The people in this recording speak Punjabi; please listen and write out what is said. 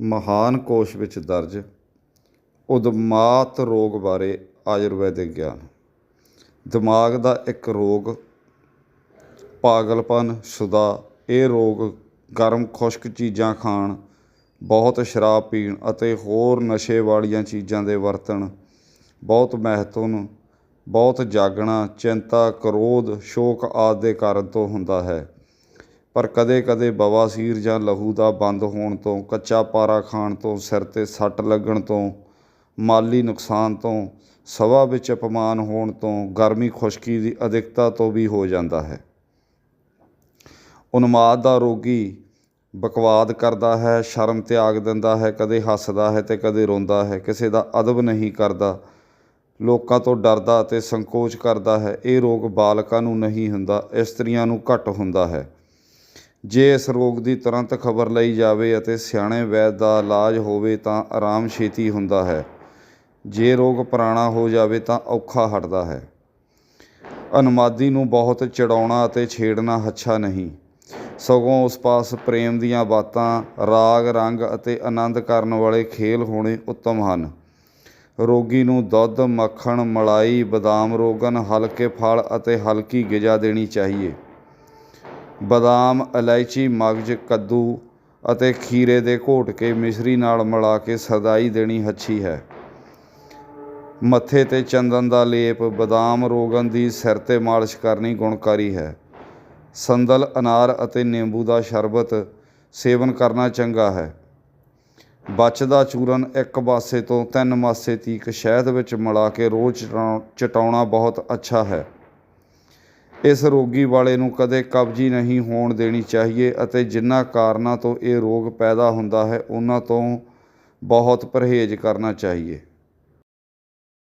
ਮਹਾਨ ਕੋਸ਼ ਵਿੱਚ ਦਰਜ ਉਦਮਾਤ ਰੋਗ ਬਾਰੇ ਆਯੁਰਵੈਦਿਕ ਗਿਆਨ। ਦਿਮਾਗ ਦਾ ਇੱਕ ਰੋਗ, ਪਾਗਲਪਨ, ਸੁਦਾ, ਇਹ ਰੋਗ ਗਰਮ ਖੁਸ਼ਕ ਚੀਜ਼ਾਂ ਖਾਣ, ਬਹੁਤ ਸ਼ਰਾਬ ਪੀਣ ਅਤੇ ਹੋਰ ਨਸ਼ੇ ਵਾਲੀਆਂ ਚੀਜ਼ਾਂ ਦੇ ਵਰਤਣ ਬਹੁਤ ਮਹਿਤਵਨ ਬਹੁਤ ਜਾਗਣਾ, ਚਿੰਤਾ, ਕਰੋਧ, ਸ਼ੋਕ ਆਦਿ ਦੇ ਕਾਰਨ ਤੋਂ ਹੁੰਦਾ ਹੈ। ਪਰ ਕਦੇ ਕਦੇ ਬਵਾਸੀਰ ਜਾਂ ਲਹੂ ਦਾ ਬੰਦ ਹੋਣ ਤੋਂ, ਕੱਚਾ ਪਾਰਾ ਖਾਣ ਤੋਂ, ਸਿਰ 'ਤੇ ਸੱਟ ਲੱਗਣ ਤੋਂ, ਮਾਲੀ ਨੁਕਸਾਨ ਤੋਂ ਸਭਾ ਵਿੱਚ ਅਪਮਾਨ ਹੋਣ ਤੋਂ, ਗਰਮੀ ਖੁਸ਼ਕੀ ਦੀ ਅਧਿਕਤਾ ਤੋਂ ਵੀ ਹੋ ਜਾਂਦਾ ਹੈ। ਉਨਮਾਦ ਦਾ ਰੋਗੀ ਬਕਵਾਦ ਕਰਦਾ ਹੈ, ਸ਼ਰਮ ਤਿਆਗ ਦਿੰਦਾ ਹੈ, ਕਦੇ ਹੱਸਦਾ ਹੈ ਤੇ ਕਦੇ ਰੋਂਦਾ ਹੈ, ਕਿਸੇ ਦਾ ਅਦਬ ਨਹੀਂ ਕਰਦਾ, ਲੋਕਾਂ ਤੋਂ ਡਰਦਾ ਅਤੇ ਸੰਕੋਚ ਕਰਦਾ ਹੈ। ਇਹ ਰੋਗ ਬਾਲਕਾਂ ਨੂੰ ਨਹੀਂ ਹੁੰਦਾ, ਇਸਤਰੀਆਂ ਨੂੰ ਘੱਟ ਹੁੰਦਾ ਹੈ। ਜੇ ਇਸ ਰੋਗ ਦੀ ਤੁਰੰਤ ਖਬਰ ਲਈ ਜਾਵੇ ਅਤੇ ਸਿਆਣੇ ਵੈਦ ਦਾ ਇਲਾਜ ਹੋਵੇ ਤਾਂ ਆਰਾਮ ਛੇਤੀ ਹੁੰਦਾ ਹੈ। ਜੇ ਰੋਗ ਪੁਰਾਣਾ ਹੋ ਜਾਵੇ ਤਾਂ ਔਖਾ ਹਟਦਾ ਹੈ। ਅਨੁਮਾਦੀ ਨੂੰ ਬਹੁਤ ਚੜਾਉਣਾ ਅਤੇ ਛੇੜਨਾ ਅੱਛਾ ਨਹੀਂ। ਸਗੋਂ ਉਸ ਪਾਸ ਪ੍ਰੇਮ ਦੀਆਂ ਬਾਤਾਂ, ਰਾਗ, ਰੰਗ ਅਤੇ ਆਨੰਦ ਕਰਨ ਵਾਲੇ ਖੇਲ ਹੋਣੇ ਉੱਤਮ ਹਨ। ਰੋਗੀ ਨੂੰ ਦੁੱਧ, ਮੱਖਣ, ਮਲਾਈ, ਬਦਾਮ, ਰੋਗਨ, ਹਲਕੇ ਫਲ ਅਤੇ ਹਲਕੀ ਗਿਜਾ ਦੇਣੀ ਚਾਹੀਏ। ਬਦਾਮ, ਇਲਾਇਚੀ, ਮਗਜ, ਕੱਦੂ ਅਤੇ ਖੀਰੇ ਦੇ ਘੋਟ ਕੇ ਮਿਸ਼ਰੀ ਨਾਲ ਮਿਲਾ ਕੇ ਸਦਾਈ ਦੇਣੀ ਅੱਛੀ ਹੈ। ਮੱਥੇ ਤੇ ਚੰਦਨ ਦਾ ਲੇਪ ਬਦਾਮ ਰੋਗਨ ਦੀ ਸਿਰ ਤੇ ਮਾਲਿਸ਼ ਕਰਨੀ ਗੁਣਕਾਰੀ ਹੈ। ਸੰਦਲ, ਅਨਾਰ ਅਤੇ ਨਿੰਬੂ ਦਾ ਸ਼ਰਬਤ ਸੇਵਨ ਕਰਨਾ ਚੰਗਾ ਹੈ। ਬਚਦਾ ਚੂਰਨ ਇੱਕ ਪਾਸੇ ਤੋਂ ਤਿੰਨ ਮਾਸੇ ਤੀਕ ਸ਼ਹਿਦ ਵਿੱਚ ਮਿਲਾ ਕੇ ਰੋਜ਼ ਚਟਾ- ਚਟਾਉਣਾ ਬਹੁਤ ਅੱਛਾ ਹੈ। ਇਸ ਰੋਗੀ ਵਾਲੇ ਨੂੰ ਕਦੇ ਕਬਜੀ ਨਹੀਂ ਹੋਣ ਦੇਣੀ ਚਾਹੀਏ ਅਤੇ ਜਿਨ੍ਹਾਂ ਕਾਰਨਾਂ ਤੋਂ ਇਹ ਰੋਗ ਪੈਦਾ ਹੁੰਦਾ ਹੈ, ਉਹਨਾਂ ਤੋਂ ਬਹੁਤ ਪਰਹੇਜ਼ ਕਰਨਾ ਚਾਹੀਏ।